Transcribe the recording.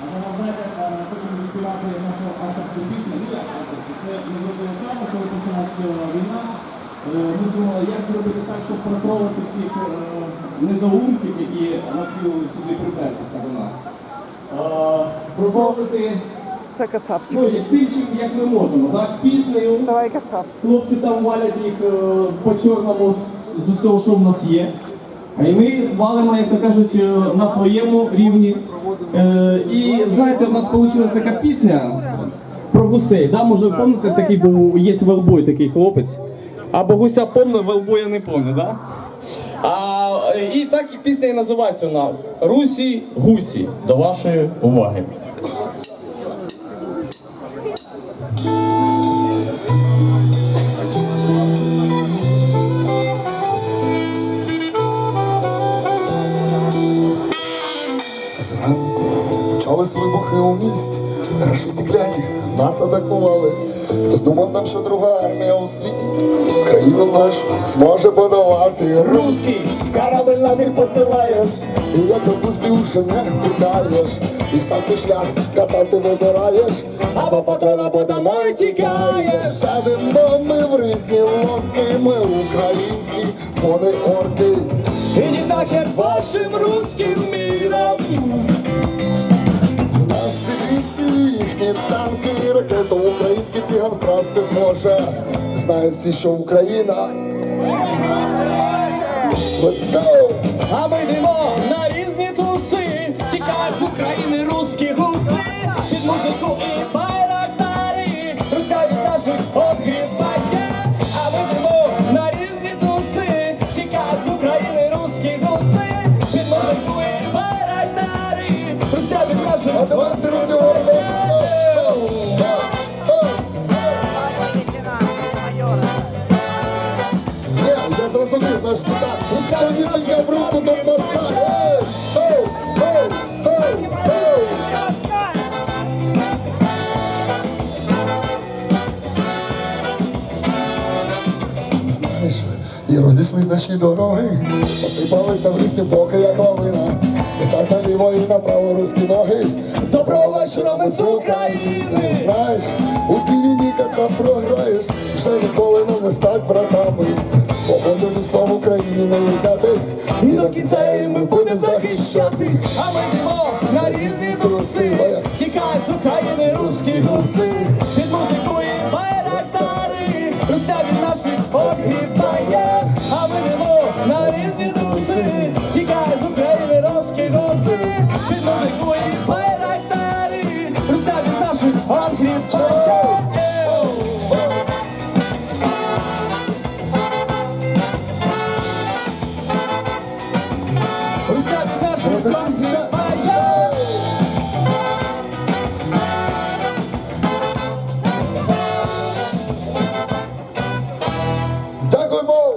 А ви знаєте, хочемо відспівати нашу авторську пісню. Ну, як авторську? Це ми зробили саме, коли почалась е, війна. Ми думали, як зробити так, щоб приховувати цих недоумків, які навчили сюди припертися до нас. Е, Це кацапчик. ну, як як ми можемо, так, піснею. Вставай кацап. Хлопці там валять їх е, по чорному з усього, що в нас є. І ми валимо, як то кажуть, е, на своєму рівні. Е, і знаєте, у нас вийшла така пісня про гусей. Да? Може, пам'ятаєте, такий був, є велбой такий хлопець. Або гуся помню, велбоя не помню, да? А, і так і пісня і називається у нас Русі Гусі. До вашої уваги. Почались вибухи у місті, рашисти кляті нас атакували. Хтось думав нам, що друга армія у світі країну нашу зможе подолати. Руський корабель на них посилаєш, і як добуть ти уже не питаєш, і сам свій шлях кацав ти вибираєш, або патрона або домой тікаєш. Садимо ми в різні лодки, ми українці, вони орки. Нахер вашим руським міром. У нас і всі їхні танки і ракети український циган вкрасти зможе. Знають всі, що Україна. Let's go! А ми йдемо на різні туси, тікають з України русські гуси, під музику зрозумів, значить так. Тоді підняв руку до моста. Ей! Ей! Ей! Ей! Ей! Знаєш, і розійшлись наші дороги, посипалися в різні боки, як лавина. І так наліво і направо руські ноги. Доброго вечора, ми з України. Знаєш, у цій війні каца програєш, вже ніколи не не стать братами. Свободу і до кінця ми будемо захищати. А ми йдемо на різні туси, тікають з України русські гуси, під музику і байрактари, Руся від наших огрібає. А ми йдемо на різні туси, тікають з України русські гуси, під музику і байрактари, Руся від наших огрібає. Bergamo